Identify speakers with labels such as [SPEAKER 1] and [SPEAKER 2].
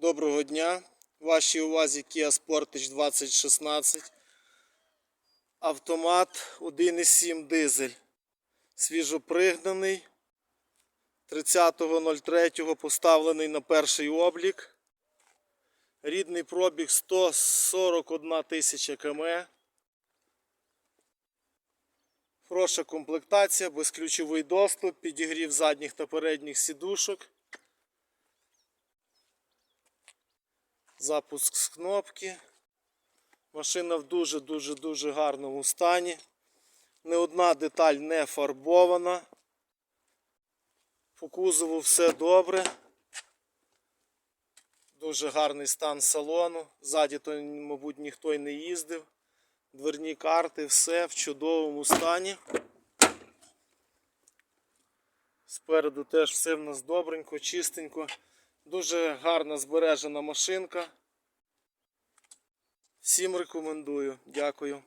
[SPEAKER 1] Доброго дня. Вашій увазі Kia Sportage 2016. Автомат 1,7 дизель. Свіжопригнаний. 30.03 поставлений на перший облік. Рідний пробіг 141 тисяча км. Хороша комплектація, безключовий доступ, підігрів задніх та передніх сідушок. Запуск з кнопки. Машина в дуже-дуже-дуже гарному стані. Не одна деталь не фарбована. По кузову все добре. Дуже гарний стан салону. Ззаді то, мабуть, ніхто й не їздив. Дверні карти, все в чудовому стані. Спереду теж все в нас добренько, чистенько. Дуже гарна збережена машинка. Всім рекомендую. Дякую.